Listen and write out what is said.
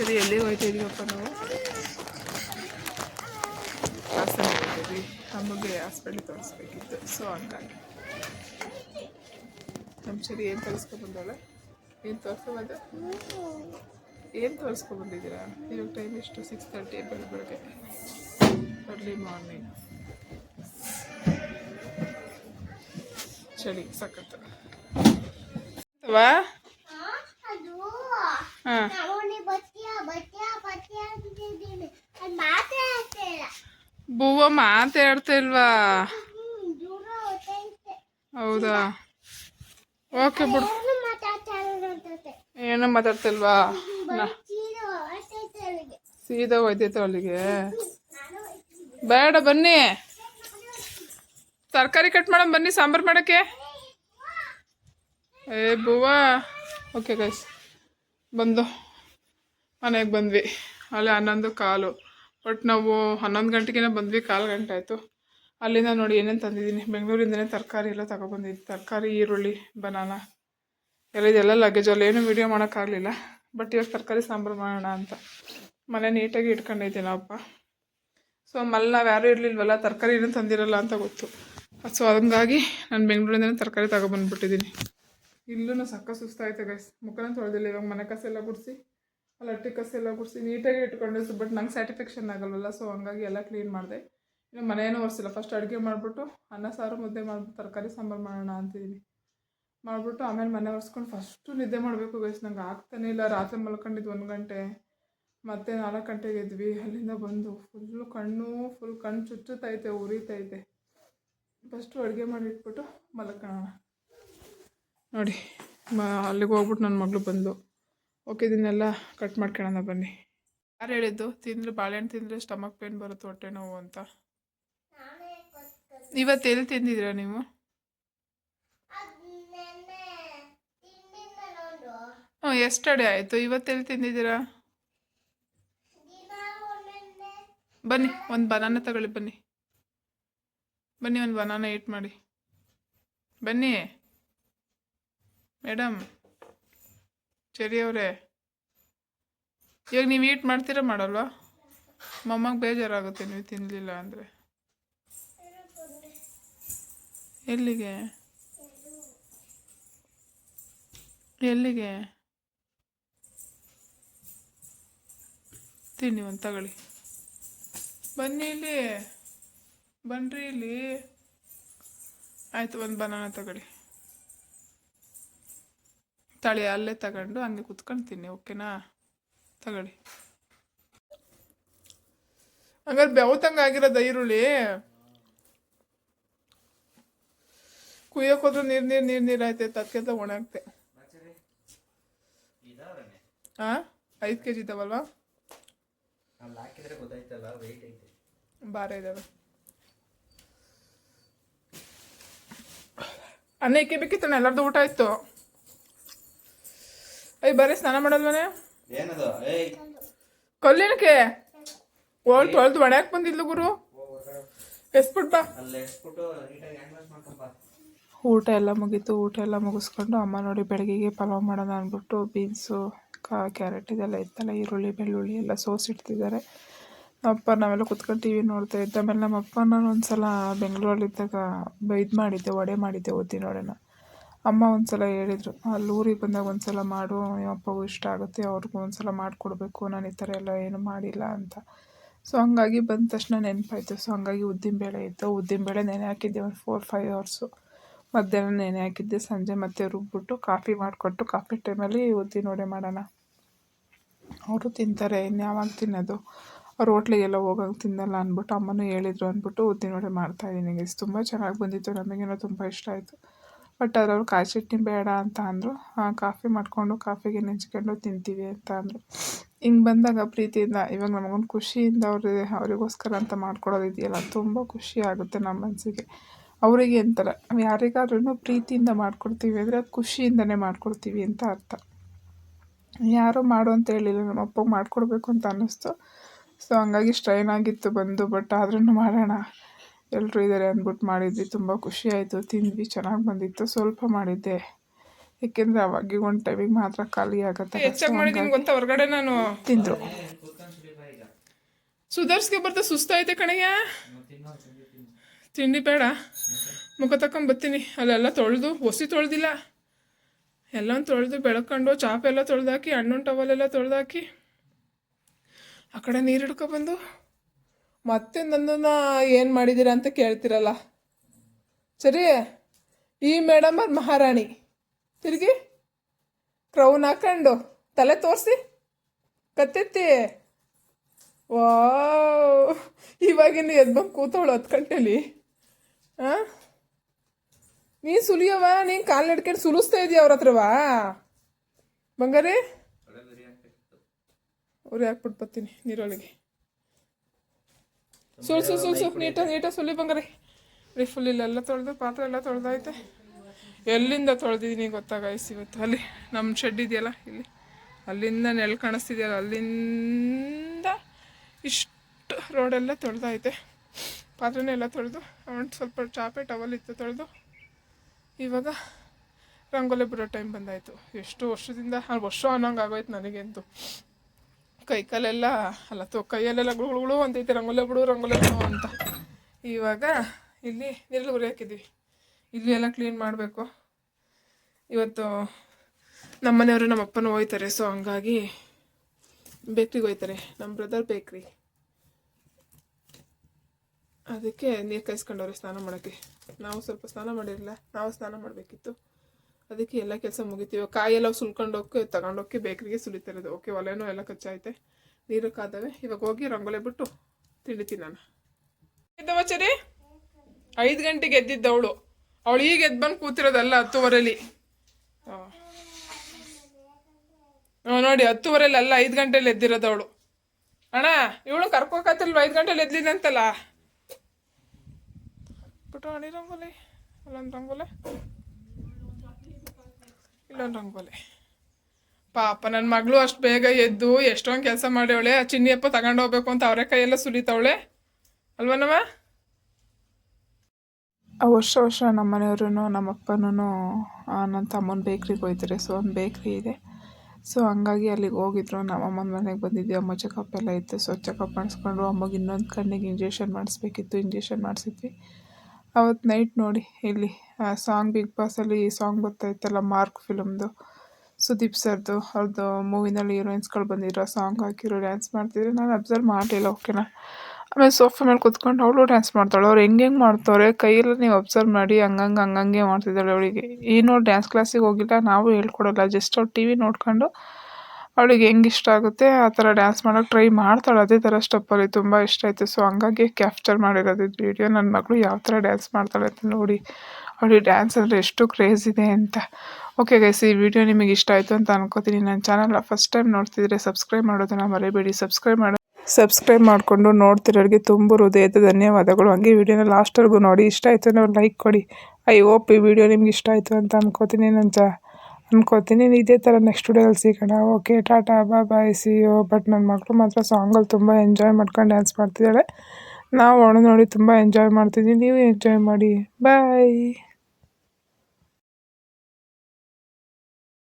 ಸರಿ ಎಲ್ಲಿಗೆ ಹೋಯ್ತಾ ಇದೀವಪ್ಪ ನಾವು. ಹಾಸನ ಹೋಗ್ತೀವಿ. ನಮಗೆ ಹಾಸ್ಪಿಟ್ಲ್ ತೋರಿಸ್ಬೇಕಿತ್ತು. ಸೊ ಹಂಗಾಗಿ. ನಮ್ಮ ಸರಿ ಏನು ತೋರಿಸ್ಕೊಬಂದವಳೆ ಏನು ತೋರಿಸ್ಕೊಬಂದ ಏನು ತೋರಿಸ್ಕೊಬಂದಿದ್ದೀರಾ ಇವಾಗ ಟೈಮ್ ಎಷ್ಟು? ಸಿಕ್ಸ್ ತರ್ಟಿ ಬೆಳಗ್ಗೆ ಬೆಳಗ್ಗೆ. ಅರ್ಲಿ ಮಾರ್ನಿಂಗ್ ಚಳಿ ಸಖತ್ ಹಾಂ ಬೂವ ಮಾತಾಡ್ತಿಲ್ವಾ ಹೌದಾ? ಓಕೆ ಬಿಡು. ಏನು ಮಾತಾಡ್ತಿಲ್ವಾ? ಸೀದಾ ಒಯ್ದಿತ್ತು ಅಲ್ಲಿಗೆ. ಬೇಡ, ಬನ್ನಿ. ತರಕಾರಿ ಕಟ್ ಮಾಡೋಣ, ಬನ್ನಿ, ಸಾಂಬಾರು ಮಾಡೋಕ್ಕೆ. ಏ, ಬೂವಾ. ಓಕೆ ಗೈಸ್ ಬಂದು. ಮನೆಗೆ ಬಂದ್ವಿ. ಅಲ್ಲಿ ಹನ್ನೊಂದು ಕಾಲು. ಬಟ್ ನಾವು ಹನ್ನೊಂದು ಗಂಟೆಗೆ ಬಂದ್ವಿ, ಕಾಲು ಗಂಟೆ ಆಯಿತು. ಅಲ್ಲಿಂದ ನೋಡಿ ಏನೇನು ತಂದಿದ್ದೀನಿ. ಬೆಂಗಳೂರಿಂದನೇ ತರಕಾರಿ ಎಲ್ಲ ತಗೊಬಂದಿದ್ದೀನಿ ತರಕಾರಿ, ಈರುಳ್ಳಿ, ಬನಾನ. ಎಲ್ಲ ಇದೆಲ್ಲ ಲಗೇಜ್ ಅಲ್ಲಿ. ಏನೂ ವೀಡಿಯೋ ಮಾಡೋಕ್ಕಾಗಲಿಲ್ಲ. ಬಟ್ ಇವಾಗ ತರಕಾರಿ, ಸಾಂಬಾರು ಮಾಡೋಣ ಅಂತ. ಮನೆ ನೀಟಾಗಿ ಇಟ್ಕೊಂಡಿದ್ದೀನಿ ನಾವಪ್ಪ ಸೊ ಮಲ್ಲಿ ನಾವು ಯಾರೂ ಇರಲಿಲ್ವಲ್ಲ? ತರಕಾರಿ ಏನೂ ತಂದಿರಲ್ಲ ಅಂತ ಗೊತ್ತು. ಸೊ ಹಂಗಾಗಿ ನಾನು ಬೆಂಗಳೂರಿಂದನೇ ತರಕಾರಿ ತಗೊಬಂದ್ಬಿಟ್ಟಿದ್ದೀನಿ. ಇಲ್ಲೂ ಸಕ್ಕ ಸುಸ್ತಾಯ್ತು ಗೈಸ್ ಮುಖನ ತೊಳೆದಿಲ್ಲ. ಇವಾಗ ಮನೆ ಕಸ ಎಲ್ಲ ಗುಡಿಸಿ. ಅಲ್ಲಿ ಅಟ್ಟಿ ಕಸ ಎಲ್ಲ ಗುಡಿಸಿ ನೀಟಾಗಿ ಇಟ್ಕೊಂಡೆ, ಸೊ ಬಟ್ ನಂಗೆ ಸ್ಯಾಟಿಸ್ಫ್ಯಾಕ್ಷನ್ ಆಗಲ್ವಲ್ಲ ಸೊ ಹಂಗಾಗಿ ಎಲ್ಲ ಕ್ಲೀನ್ ಮಾಡಿದೆ. ಇನ್ನು ಮನೆಯೂ ಒರೆಸಿಲ್ಲ ಫಸ್ಟ್ ಅಡುಗೆ ಮಾಡಿಬಿಟ್ಟು ಅನ್ನ, ಸಾರು, ಮುದ್ದೆ ಮಾಡಿಬಿಟ್ಟು ತರಕಾರಿ, ಸಾಂಬಾರು ಮಾಡೋಣ ಅಂತಿದ್ದೀನಿ ಮಾಡಿಬಿಟ್ಟು ಆಮೇಲೆ ಮನೆ ಒರೆಸ್ಕೊಂಡು ಫಸ್ಟು ನಿದ್ದೆ ಮಾಡಬೇಕು ಗೈಸ್ ನಂಗೆ ಆಗ್ತಾನೆ ಇಲ್ಲ. ರಾತ್ರಿ ಮಲ್ಕೊಂಡಿದ್ದು ಒಂದು ಗಂಟೆ, ಮತ್ತೆ ನಾಲ್ಕು ಗಂಟೆಗೆ ಇದ್ವಿ ಅಲ್ಲಿಂದ ಬಂದು ಫುಲ್ಲು ಕಣ್ಣು ಫುಲ್ ಕಣ್ಣು ಚುಚ್ಚುತ್ತೈತೆ ಉರಿತೈತೆ. ಫಸ್ಟು ಅಡುಗೆ ಮಾಡಿಟ್ಬಿಟ್ಟು ಮಲ್ಕೊಳ್ಳೋಣ ನೋಡಿ, ಮ ಅಲ್ಲಿಗೆ ಹೋಗ್ಬಿಟ್ಟು ನನ್ನ ಮಗಳು ಬಂದು ಓಕೆ, ಇದನ್ನೆಲ್ಲ ಕಟ್ ಮಾಡ್ಕೊಳ್ಳೋಣ ಬನ್ನಿ. ಯಾರು ಹೇಳಿದ್ದು? ತಿಂದರೆ ಬಾಳೆಹಣ್ಣು ತಿಂದರೆ ಸ್ಟಮಕ್ ಪೇನ್ ಬರುತ್ತೆ ಹೊಟ್ಟೆ ನೋವು ಅಂತ? ಇವತ್ತು ಎಲ್ಲಿ ನೀವು? ಹ್ಞೂ ಎಷ್ಟಡೆ ಆಯಿತು. ಇವತ್ತೆಲ್ಲಿ ತಿಂದಿದ್ದೀರಾ? ಬನ್ನಿ, ಒಂದು ಬನಾನ ತಗೊಳ್ಳಿ ಬನ್ನಿ. ಬನ್ನಿ, ಒಂದು ಬನಾನ ಏಟ್ ಮಾಡಿ. ಬನ್ನಿ. ಮೇಡಮ್ ಚರಿಯವರೇ ಇವಾಗ ನೀವು ಈಟ್ ಮಾಡ್ತೀರಾ ಮಾಡಲ್ವಾ? ಮೊಮ್ಮಗೆ ಬೇಜಾರಾಗುತ್ತೆ ನೀವು ತಿನ್ನಲಿಲ್ಲ ಅಂದರೆ. ಎಲ್ಲಿಗೆ? ಎಲ್ಲಿಗೆ? ತಿನ್ನಿ ಒಂದು ತಗೊಳ್ಳಿ. ಬನ್ನಿ ಇಲ್ಲಿ. ಬನ್ನಿರಿ ಇಲ್ಲಿ. ಆಯಿತು, ಒಂದು ಬನಾನ ತಗೊಳ್ಳಿ. ತಳಿ ಅಲ್ಲೇ ತಗೊಂಡು ಹಂಗೆ ಕುತ್ಕೊಂಡು ತಿನ್ನಿ ಓಕೆನಾ ತಗೊಳ್ಳಿ. ಹಂಗಾರೆ ಬೆವತಂಗೆ ಆಗಿರೋದು ಈರುಳ್ಳಿ? ಕುಯ್ಯಕ್ಕೆ ಹೋದ್ರೆ ನೀರು ನೀರು ನೀರು ನೀರು ಆಯ್ತೈತೆ ಅದಕ್ಕೆಲ್ಲ ಒಣಾಗ್ತೆ ಹಾಂ ಐದು ಕೆ ಜಿ ಇದ್ದಾವಲ್ವಾ ಭಾರ ಇದ್ದಾವೆ ಅನ್ನ ಇಕ್ಕಿ ಬೇಕಿತ್ತು ಎಲ್ಲರದು ಊಟ ಆಯ್ತು. ಅಯ್ಯ ಬರೀ ಸ್ನಾನ ಮಾಡಲ್ವನೇ? ಏನದು? ಏಯ್. ಕಲ್ಲಿನಕ್ಕೆ ತೊಳ್ದು ಬಂದಿದ್ಲು ಗುರು. ಎಸ್ಬಿಟ್ ಬಾ. ಊಟ ಎಲ್ಲ ಮುಗೀತು. ಊಟ ಎಲ್ಲ ಮುಗಿಸ್ಕೊಂಡು ಅಮ್ಮ ನೋಡಿ ಬೆಳಗ್ಗೆಗೆ ಪಲಾವ್ ಮಾಡೋಣ ಅಂದ್ಬಿಟ್ಟು ಬೀನ್ಸು ಕಾ ಕ್ಯಾರೆಟ್ ಇದೆಲ್ಲ ಇತ್ತಲ್ಲ ಈರುಳ್ಳಿ ಬೆಳ್ಳುಳ್ಳಿ ಎಲ್ಲ ಸೋಸಿಡ್ತಿದ್ದಾರೆ ನಮ್ಮಪ್ಪ ನಾವೆಲ್ಲ ಕುತ್ಕೊಂಡು ಟಿ ವಿ ನೋಡ್ತಾ ಇದ್ದ ಆಮೇಲೆ ನಮ್ಮಪ್ಪ ನಾನು ಒಂದ್ಸಲ ಬೆಂಗಳೂರಲ್ಲಿದ್ದಾಗ ಇದು ಮಾಡಿದ್ದೆ ವಡೆ ಮಾಡಿದ್ದೆ ಓದಿ ವಡೆನ ಅಮ್ಮ ಒಂದ್ಸಲ ಹೇಳಿದ್ರು, ಅಲ್ಲಿ ಊರಿಗೆ ಬಂದಾಗ ಒಂದ್ಸಲ ಮಾಡು ಅಪ್ಪಗೂ ಇಷ್ಟ ಆಗುತ್ತೆ, ಅವ್ರಿಗೂ ಒಂದ್ಸಲ ಮಾಡಿಕೊಡ್ಬೇಕು, ನಾನು ಈ ಥರ ಎಲ್ಲ ಏನು ಮಾಡಿಲ್ಲ ಅಂತ. ಸೊ ಹಂಗಾಗಿ ಬಂದ ತಕ್ಷಣ ನೆನಪಾಯ್ತು. ಸೊ ಹಂಗಾಗಿ ಉದ್ದಿನಬೇಳೆ ಇತ್ತು. ಉದ್ದಿನಬೇಳೆ ನೆನೆ ಹಾಕಿದ್ದೆ ಒಂದು ಫೋರ್ ಫೈವ್ ಅವರ್ಸು ಮಧ್ಯಾಹ್ನ ನೆನೆ ಹಾಕಿದ್ದೆ, ಸಂಜೆ ಮತ್ತೆ ರುಬ್ಬಿಟ್ಟು ಕಾಫಿ ಮಾಡಿಕೊಟ್ಟು ಕಾಫಿ ಟೈಮಲ್ಲಿ ಉದ್ದಿನ ವಡೆ ಮಾಡೋಣ. ಅವರು ತಿಂತಾರೆ, ಇನ್ನು ಯಾವಾಗ ತಿನ್ನೋದು? ಅವ್ರು ಹೋಟ್ಲಿಗೆಲ್ಲ ಹೋಗಂಗೆ ತಿನ್ನಲ್ಲ ಅಂದ್ಬಿಟ್ಟು ಅಮ್ಮನೂ ಹೇಳಿದ್ರು ಅಂದ್ಬಿಟ್ಟು ಉದ್ದಿನ ವಡೆ ಮಾಡ್ತಾಯಿದ್ದೀನಿ ಗೈಸ್ ತುಂಬ ಚೆನ್ನಾಗಿ ಬಂದಿತ್ತು ನಮಗೇನೋ ತುಂಬ ಇಷ್ಟ ಆಯಿತು. ಬಟ್ ಅದ್ರವ್ರು ಕಾಯಿ ಚಟ್ನಿ ಬೇಡ ಅಂತ ಅಂದರು. ಕಾಫಿ ಮಾಡಿಕೊಂಡು ಕಾಫಿಗೆ ನೆಂಚ್ಕೊಂಡು ತಿಂತೀವಿ ಅಂತ ಅಂದರು. ಹಿಂಗೆ ಬಂದಾಗ ಪ್ರೀತಿಯಿಂದ, ಇವಾಗ ನಮಗೊಂದು ಖುಷಿಯಿಂದ ಅವ್ರಿಗೆ ಅವರಿಗೋಸ್ಕರ ಅಂತ ಮಾಡ್ಕೊಡೋದು ಇದೆಯಲ್ಲ, ತುಂಬ ಖುಷಿ ಆಗುತ್ತೆ ನಮ್ಮ ಮನಸ್ಸಿಗೆ ಅವರಿಗೆ ಅಂತಾರೆ ಯಾರಿಗಾದ್ರೂ ಪ್ರೀತಿಯಿಂದ ಮಾಡ್ಕೊಡ್ತೀವಿ ಅಂದರೆ ಅದು ಖುಷಿಯಿಂದನೇ ಮಾಡ್ಕೊಡ್ತೀವಿ ಅಂತ ಅರ್ಥ. ಯಾರೂ ಮಾಡು ಅಂತ ಹೇಳಿಲ್ಲ, ನಮ್ಮ ಅಪ್ಪಗೆ ಮಾಡಿಕೊಡ್ಬೇಕು ಅಂತ ಅನ್ನಿಸ್ತು. ಸೊ, ಹಂಗಾಗಿ ಸ್ಟ್ರೈನ್ ಆಗಿತ್ತು ಬಂದು ಬಟ್ ಆದ್ರೂ ಮಾಡೋಣ. ಎಲ್ಲರೂ ಇದ್ದಾರೆ ಅಂದ್ಬಿಟ್ಟು ಮಾಡಿದ್ವಿ. ತುಂಬ ಖುಷಿ ಆಯಿತು. ತಿಂದ್ವಿ ಚೆನ್ನಾಗಿ ಬಂದಿತ್ತು. ಸ್ವಲ್ಪ ಮಾಡಿದ್ದೆ. ಏಕೆಂದರೆ ಅವಾಗ ಒಂದು ಟೈಮಿಗೆ ಮಾತ್ರ ಖಾಲಿ ಆಗುತ್ತೆ ಹೆಚ್ಚಾಗಿ ಅಂತ ಹೊರಗಡೆ ನಾನು ತಿಂದರು. ಸುಧಾರ್ಸ್ಗೆ ಬರ್ತಾ ಸುಸ್ತಾಯ್ತೆ ಕಣಯ್ಯ. ತಿಂಡಿ ಬೇಡ. ಮುಖ ತಕೊಂಡ್ ಬರ್ತೀನಿ. ಅಲ್ಲೆಲ್ಲ ತೊಳೆದು ಒಸಿ ತೊಳೆದಿಲ್ಲ. ಎಲ್ಲ ತೊಳೆದು ಬೆಳಕೊಂಡು ಚಾಪೆಲ್ಲ ತೊಳೆದಾಕಿ ಟವಲ್ ಟವಲೆಲ್ಲ ತೊಳೆದಾಕಿ ಆ ಕಡೆ ನೀರು ಹಿಡ್ಕೊಬಂದು ಮತ್ತೆ ನನ್ನನ್ನು ಏನು ಮಾಡಿದ್ದೀರಾ ಅಂತ ಕೇಳ್ತಿರಲ್ಲ. ಸರಿ ಈ ಮೇಡಮ್ ಅವ್ರ ಮಹಾರಾಣಿ. ತಿರುಗಿ ಕ್ರೌನ್ ಹಾಕೊಂಡು ತಲೆ ತೋರಿಸಿ ಕತ್ತೆತ್ತಿ ವಾ ಇವಾಗಿನ ಎದ್ದು ಬಂದು ಕೂತವಳು ಹತ್ತು ಗಂಟೆಲಿ. ಹಾಂ ನೀನು ಸುಲಿಯವ ನೀನು ಕಾಲು ನಡ್ಕೊಂಡು ಸುಲಿಸ್ತಾ ಇದೀಯ ಅವ್ರ ಹತ್ರವಾ? ಬಂಗಾರಿ? ಒಳ್ಳೆ ಯಾಕೆ ಬಿಟ್ಬತ್ತೀನಿ ಹಾಕ್ಬಿಟ್ಟು ಬರ್ತೀನಿ ನೀರೊಳಗೆ. ಸುಲ್ ಸುಳ್ ಸುಳ್ ಸುಪ್ ನೀಟಾಗಿ ನೀಟಾಗಿ ಸುಲಿ ಬಂಗಾರಿ. ರೀ ಫುಲ್ ಇಲ್ಲೆಲ್ಲ ತೊಳೆದು ಪಾತ್ರೆ ಎಲ್ಲ ತೊಳೆದೈತೆ ಎಲ್ಲಿಂದ ತೊಳೆದಿದ್ದೀನಿ ಗೊತ್ತಾಗಾಯ್ಸ್ ಇವತ್ತು? ಅಲ್ಲಿ ನಮ್ಮ ಶೆಡ್ ಇದೆಯಲ್ಲ ಇಲ್ಲಿ. ಅಲ್ಲಿಂದ ನೆಲ್ ಕಾಣಿಸ್ತಿದೆಯಲ್ಲ ಅಲ್ಲಿಂದ ಇಷ್ಟು ರೋಡೆಲ್ಲ ತೊಳೆದೈತೆ ಪಾತ್ರೆನೆಲ್ಲ ತೊಳೆದು ಒಂದು ಸ್ವಲ್ಪ ಚಾಪೆ ಟವಲ್ ಇತ್ತು ತೊಳೆದು ಇವಾಗ ರಂಗೋಲಿ ಬಿಡೋ ಟೈಮ್ ಬಂದಾಯಿತು. ಎಷ್ಟು ವರ್ಷದಿಂದ ವರ್ಷ ಅನ್ನೋಂಗೆ ಆಗೋಯ್ತು ನನಗಂತೂ. ಕೈ ಕಾಲೆಲ್ಲ ಅಲ್ಲ ತೋ, ಕೈಯಲ್ಲೆಲ್ಲ ಗುಳುಗುಳು ಅಂತೈತೆ ರಂಗೋಲಿ ಬಿಡು ರಂಗೋಲಿ ಬಿಡು ಅಂತ. ಇವಾಗ ಇಲ್ಲಿ ನೀರಲ್ಲಿ ಉರಿ ಹಾಕಿದ್ವಿ ಇಲ್ಲಿ ಎಲ್ಲ ಕ್ಲೀನ್ ಮಾಡಬೇಕು. ಇವತ್ತು ನಮ್ಮನೆಯವರು ನಮ್ಮ ಅಪ್ಪನೂ ಹೋಯ್ತಾರೆ ಸೊ ಹಂಗಾಗಿ ಬೇಕ್ರಿಗೆ ಹೋಯ್ತಾರೆ, ನಮ್ಮ ಬ್ರದರ್ ಬೇಕ್ರಿ ಅದಕ್ಕೆ ನೀರು ಕಾಯಿಸ್ಕೊಂಡವ್ರೆ, ಸ್ನಾನ ಮಾಡೋಕ್ಕೆ. ನಾವು ಸ್ವಲ್ಪ ಸ್ನಾನ ಮಾಡಿರಲಿಲ್ಲ, ನಾವು ಸ್ನಾನ ಮಾಡಬೇಕಿತ್ತು. ಅದಕ್ಕೆ ಎಲ್ಲ ಕೆಲಸ ಮುಗಿತೀವಿ. ಕಾಯೆಲ್ಲ ಸುಲ್ಕೊಂಡೋಗಿ ತಗೊಂಡೋಗಿ ಬೇಕ್ರಿಗೆ ಸುಲಿತಿರೋದು. ಓಕೆ, ಒಲೆನೂ ಎಲ್ಲ ಕಚ್ಚಾಯ್ತೆ. ನೀರು ಕಾದವೆ. ಇವಾಗ ಹೋಗಿ ರಂಗೋಲೆ ಬಿಟ್ಟು ತಿಂಡಿ ತಿನ್ನೋಣ. ಚರಿ ಐದು ಗಂಟೆಗೆ ಎದ್ದಿದ್ದವಳು ಅವಳು. ಈಗ ಎದ್ದು ಬಂದು ಕೂತಿರೋದಲ್ಲ ಹತ್ತುವರೆಲಿ. ಹಾಂ ನೋಡಿ, ಹತ್ತುವರೆಲಿ ಅಲ್ಲ, ಐದು ಗಂಟೆಲಿ ಎದ್ದಿರೋದವಳು ಅಣ್ಣ, ಇವಳು ಕರ್ಕೋಕತ್ತಲ್ವ ಐದು ಗಂಟೆಲಿ ಎದ್ಲಿದಂತಲ್ಲ ಅಣಿ ರಂಗೋಲಿ. ಅಲ್ಲೊಂದು ರಂಗೋಲಿ. ಇಲ್ಲೊಂದು ರಂಗೋಲಿ ಪಾಪ ನನ್ನ ಮಗಳು ಅಷ್ಟು ಬೇಗ ಎದ್ದು ಎಷ್ಟೊಂದು ಕೆಲಸ ಮಾಡ್ಯವಳೆ, ಆ ಚಿನ್ನಿಯಪ್ಪ ತಗೊಂಡು ಹೋಗ್ಬೇಕು ಅಂತ ಅವರೇ ಕೈಯೆಲ್ಲ ಸುಲಿತಾವಳೆ. ಅಲ್ವನವ ವರ್ಷ ವರ್ಷ ನಮ್ಮ ಮನೆಯವ್ರೂ ನಮ್ಮ ಅಪ್ಪನೂ ನನ್ನ ತಮ್ಮನ ಬೇಕ್ರಿಗೆ ಹೋಯ್ತಾರೆ. ಸೊ ಒಂದು ಬೇಕ್ರಿ ಇದೆ. ಸೊ, ಹಂಗಾಗಿ ಅಲ್ಲಿಗೆ ಹೋಗಿದ್ರು. ನಮ್ಮ ಅಮ್ಮನ ಮನೆಗೆ ಬಂದಿದ್ವಿ. ಅಮ್ಮ ಚೆಕಪ್ ಎಲ್ಲ ಇತ್ತು. ಸೊ ಚೆಕಪ್ ಮಾಡಿಸ್ಕೊಂಡು, ಅಮ್ಮಗೆ ಇನ್ನೊಂದು ಕಣ್ಣಿಗೆ ಇಂಜೆಕ್ಷನ್ ಮಾಡಿಸ್ಬೇಕಿತ್ತು. ಇಂಜೆಕ್ಷನ್ ಮಾಡಿಸಿದ್ವಿ. ಅವತ್ತು ನೈಟ್ ನೋಡಿ, ಇಲ್ಲಿ ಸಾಂಗ್ ಬಿಗ್ ಬಾಸಲ್ಲಿ ಸಾಂಗ್ ಬರ್ತಾಯಿತ್ತಲ್ಲ ಮಾರ್ಕ್ ಫಿಲಮ್ದು ಸುದೀಪ್ ಸರ್ದು ಅವ್ರದ್ದು ಮೂವಿನಲ್ಲಿ ಹೀರೋಯಿನ್ಸ್ಗಳು ಬಂದಿರೋ ಸಾಂಗ್ ಹಾಕಿರೋ ಡ್ಯಾನ್ಸ್ ಮಾಡ್ತಿದ್ರೆ ನಾನು ಅಬ್ಸರ್ವ್ ಮಾಡಲಿಲ್ಲ ಓಕೆನಾ ಆಮೇಲೆ ಸೋಫಾ ಮೇಲೆ ಕುತ್ಕೊಂಡು ಅವಳು ಡ್ಯಾನ್ಸ್ ಮಾಡ್ತಾಳೆ, ಅವ್ರು ಹೆಂಗೆ ಹೆಂಗೆ ಮಾಡ್ತವ್ರೆ ಕೈಯಲ್ಲಿ ನೀವು ಅಬ್ಸರ್ವ್ ಮಾಡಿ, ಹಂಗಂಗೆ ಹಂಗಂಗೆ ಮಾಡ್ತಿದ್ದಾಳೆ ಅವಳಿಗೆ. ಏನೋ ಡ್ಯಾನ್ಸ್ ಕ್ಲಾಸಿಗೆ ಹೋಗಿಲ್ಲ, ನಾವು ಹೇಳ್ಕೊಡಲ್ಲ ಜಸ್ಟ್ ಅವ್ರು ಟಿ ವಿ ನೋಡ್ಕೊಂಡು ಅವಳಿಗೆ ಹೆಂಗೆ ಇಷ್ಟ ಆಗುತ್ತೆ, ಆ ಥರ ಡ್ಯಾನ್ಸ್ ಮಾಡೋಕೆ ಟ್ರೈ ಮಾಡ್ತಾಳೆ. ಅದೇ ಥರ ಸ್ಟೆಪ್ಪಲ್ಲಿ ತುಂಬ ಇಷ್ಟ ಆಯಿತು. ಸೊ ಹಂಗಾಗಿ ಕ್ಯಾಪ್ಚರ್ ಮಾಡಿರೋದು ಇದು ವಿಡಿಯೋ ನನ್ನ ಮಗಳು ಯಾವ ಥರ ಡ್ಯಾನ್ಸ್ ಮಾಡ್ತಾಳೆ ಅಂತ ನೋಡಿ ಅವಳಿಗೆ ಡ್ಯಾನ್ಸ್ ಅಂದರೆ ಎಷ್ಟು ಕ್ರೇಜ್ ಇದೆ ಅಂತ. ಓಕೆ ಗೈಸ್ ಈ ವಿಡಿಯೋ ನಿಮಗೆ ಇಷ್ಟ ಆಯಿತು ಅಂತ ಅನ್ಕೋತೀನಿ. ನನ್ನ ಚಾನಲ್ ಫಸ್ಟ್ ಟೈಮ್ ನೋಡ್ತಿದ್ರೆ ಸಬ್ಸ್ಕ್ರೈಬ್ ಮಾಡೋದನ್ನು ಮರಿಬೇಡಿ. ಸಬ್ಸ್ಕ್ರೈಬ್ ಮಾಡೋ ಸಬ್ಸ್ಕ್ರೈಬ್ ಮಾಡಿಕೊಂಡು ನೋಡ್ತಿರೋರಿಗೆ ತುಂಬ ಹೃದಯದ ಧನ್ಯವಾದಗಳು. ಹಂಗೆ ವಿಡಿಯೋನ ಲಾಸ್ಟ್ವರೆಗೂ ನೋಡಿ, ಇಷ್ಟ ಆಯಿತು ಅಂದರೆ ಲೈಕ್ ಕೊಡಿ. ಐ ಹೋಪ್ ಈ ವಿಡಿಯೋ ನಿಮ್ಗೆ ಇಷ್ಟ ಆಯಿತು ಅಂತ ಅನ್ಕೋತೀನಿ. ನನ್ನ ಚ ಅನ್ಕೋತೀನಿ. ಇದೇ ಥರ ನೆಕ್ಸ್ಟ್ ವಿಡಿಯೋದಲ್ಲಿ ಸಿಗೋಣ. ಓಕೆ ಟಾಟಾ ಬಾ ಬಾಯ್ ಸಿ ಯು ಬಟ್ ನನ್ನ ಮಕ್ಕಳು ಮಾತ್ರ ಸಾಂಗಲ್ಲಿ ತುಂಬ ಎಂಜಾಯ್ ಮಾಡ್ಕೊಂಡು ಡ್ಯಾನ್ಸ್ ಮಾಡ್ತಿದ್ದಾಳೆ ನಾವು ಅವಳು ನೋಡಿ ತುಂಬ ಎಂಜಾಯ್ ಮಾಡ್ತಿದ್ದೀವಿ ನೀವು ಎಂಜಾಯ್ ಮಾಡಿ. ಬಾಯ್